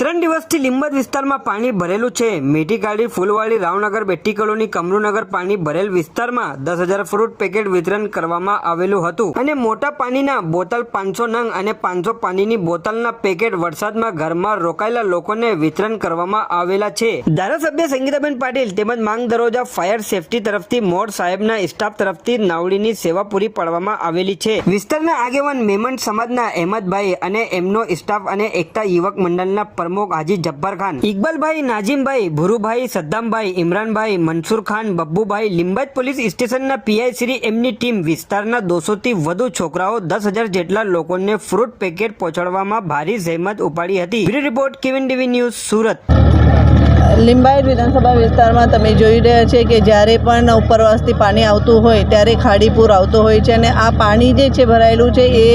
ત્રણ દિવસથી લીંબત વિસ્તારમાં પાણી ભરેલું છે. મીઠીકાળી ફૂલવાડી રાવનગર બેટી કોલોની કમરુનગર પાણી ભરેલ વિસ્તારમાં દસ હજાર ફ્રૂટ પેકેટ વિતરણ કરવામાં આવેલું હતું. અને મોટા પાણીના બોટલ પાંચસો નંગ અને પાંચસો પાણીની બોટલના પેકેટ વરસાદમાં ઘરમાં રોકાયેલા લોકોને વિતરણ કરવામાં આવેલા છે. ધારાસભ્ય સંગીતાબેન પાટીલ તેમજ માંગ દરોજા ફાયર સેફટી તરફથી મોર સાહેબના સ્ટાફ તરફથી નાવડીની સેવા પૂરી પાડવામાં આવેલી છે. વિસ્તારના આગેવાન મેમન સમાજના અહેમદભાઈ અને એમનો સ્ટાફ અને એકતા યુવક મંડળના પ્રમુખ હાજી જબ્બર ખાન, ઇકબાલભાઈ, નાજીમભાઈ, ભુરુભાઈ, સદ્દામભાઈ, ઇમરાનભાઈ, મનસુર ખાન, બબ્બુભાઈ, લિંબાયત પોલીસ સ્ટેશનના પીઆઈ શ્રી એમની ટીમ વિસ્તારના દોસોથી વધુ છોકરાઓ દસ હજાર જેટલા લોકોને ફ્રૂટ પેકેટ પહોંચાડવામાં ભારી જહેમત ઉપાડી હતી. Report Kevin TV news Surat. Limbayat વિધાનસભા વિસ્તારમાં તમે જોઈ રહ્યા છે કે જ્યારે પણ ઉપરવાસથી પાણી આવતું હોય ત્યારે ખાડીપુર આવતું હોય છે અને આ પાણી જે છે ભરાયેલું છે એ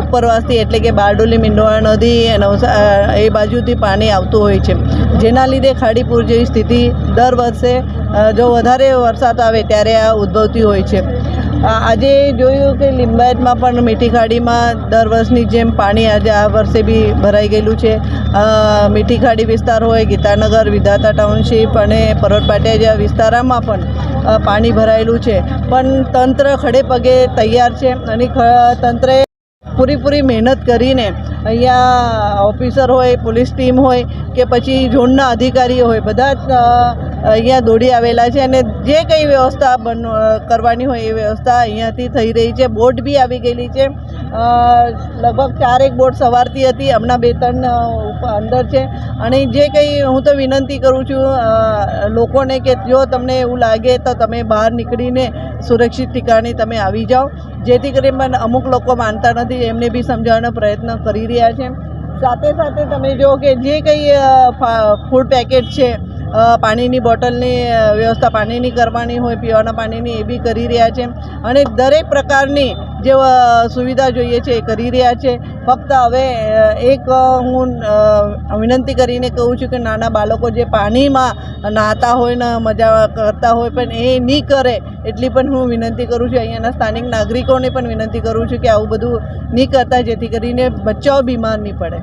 ઉપરવાસથી એટલે કે બારડોલી મીંડોળા નદી નવસા એ બાજુથી પાણી આવતું હોય છે. જેના લીધે ખાડીપુર જેવી સ્થિતિ દર વર્ષે જો વધારે વરસાદ આવે ત્યારે આ ઉદ્ભવતી હોય છે. આજે જોયું કે લિંબાયતમાં પણ મીઠી ખાડીમાં દર વર્ષની જેમ પાણી આજે આ વર્ષે બી ભરાઈ ગયેલું છે. મીઠી ખાડી વિસ્તાર હોય, ગીતાનગર, વિધાતા ટાઉનશીપ અને પરોટપાટિયા જેવા વિસ્તારોમાં પણ પાણી ભરાયેલું છે. પણ તંત્ર ખડે પગે તૈયાર છે અને તંત્રએ પૂરીપૂરી મહેનત કરીને અહીંયા ઓફિસર હોય, પોલીસ ટીમ હોય કે પછી ઝોનના અધિકારીઓ હોય, બધા જ અહીંયા દોડી આવેલા છે અને જે કંઈ વ્યવસ્થા બન કરવાની હોય એ વ્યવસ્થા અહીંયાથી થઈ રહી છે. બોટ બી આવી ગયેલી છે. લગભગ ચારેક બોટ સવારતી હતી. હમણાં બે ત્રણ અંદર છે. અને જે કંઈ હું તો વિનંતી કરું છું લોકોને કે જો તમને એવું લાગે તો તમે બહાર નીકળીને સુરક્ષિત ઠિકાણે તમે આવી જાઓ. જેથી કરીને અમુક લોકો માનતા નથી. એમને બી સમજાવવાનો પ્રયત્ન કરી રહ્યા છે. સાથે સાથે તમે જો કે જે કંઈ ફૂડ પેકેટ છે પાણીની બોટલની વ્યવસ્થા પાણીની કરવાની હોય, પીવાના પાણીની એ બી કરી રહ્યા છે. અને દરેક પ્રકારની જે સુવિધા જોઈએ છે એ કરી રહ્યા છે. ફક્ત હવે એક હું વિનંતી કરીને કહું છું કે નાના બાળકો જે પાણીમાં નહાતા હોય, ને મજા કરતા હોય, પણ એ નહીં કરે, એટલી પણ હું વિનંતી કરું છું. અહીંયાના સ્થાનિક નાગરિકોને પણ વિનંતી કરું છું કે આવું બધું નહીં કરતા, જેથી કરીને બચ્ચાઓ બીમાર નહીં પડે.